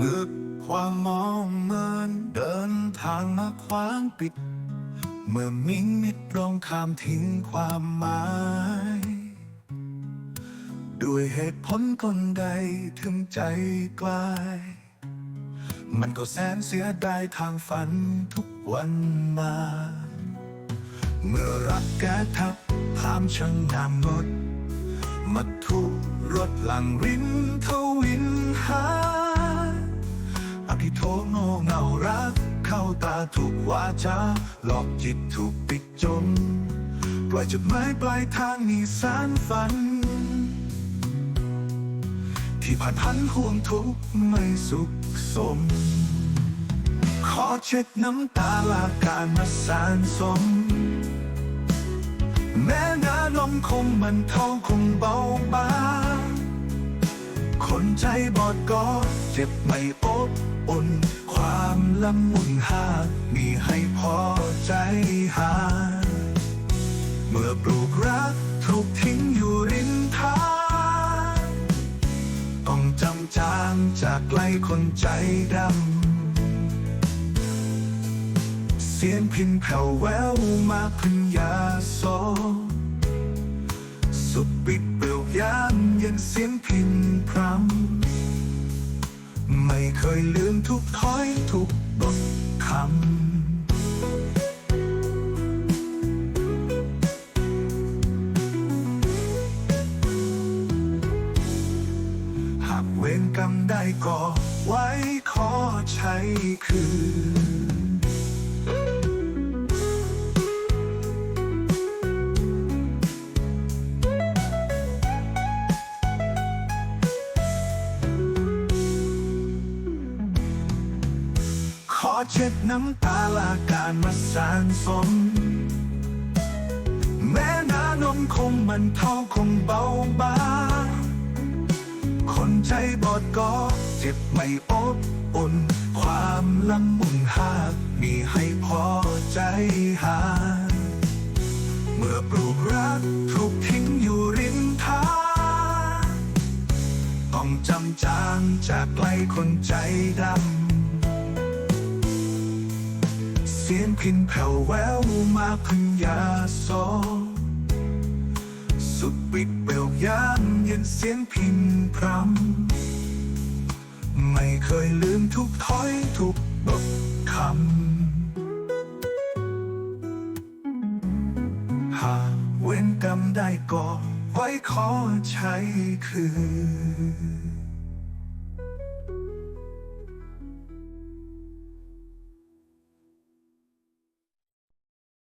เมื่อความมองเมินเดินทางมาขวางปิด เมื่อมิงมิดตรงข้ามทิ้งความหมาย ด้วยเหตุผลคนใดถึงใจกลาย มันก็แสนเสียดายทางฝันทุกวันมา เมื่อรักแกทับพามช่างนามงดมาทุกรถหลังรินทวินหา อภิโทโงเงารัก เข้าตาถูกวาจาหลอกจิตถูกปิดจนปล่อยจุดหมายปลายทางนี้สารฝัน ที่ผ่านพันห่วงทุกข์ไม่สุขสม ขอเช็ดน้ำตาลาการมาสารสม แม้น้าลมคงมันเท่าคงเบาบาง คนใจบอดก็เจ็บไม่อบอุ่น ความละมุนหากมีให้พอใจหา เมื่อปลูกรักถูกทิ้งอยู่ริมทางต้องจำจางจากไกลคนใจดำ เสียงพินแผ่วแววมาพึงยาส เคยลืมทุกถ้อยทุกบทคำ หากเวรกรรมได้ก่อไว้ขอใช้คืน เช็ดน้ำตาลาการมาสานสม แม้น้านมคงมันเท่าคงเบาบางคนใจบอดก็เจ็บไม่อบอุ่น ความละมุนหากมีให้พอใจหา เมื่อปลูกรักถูกทิ้งอยู่ริมทางต้องจำจางจากไกลคนใจดำ สียงพินแผ่วแววมาพึงยาโซสุดปิดเปลวยามเย็นเสียงพินพรำไม่เคยลืมทุกถ้อยทุกบทคำหากเว้นกรรมได้ก่อไว้ขอใช้คืน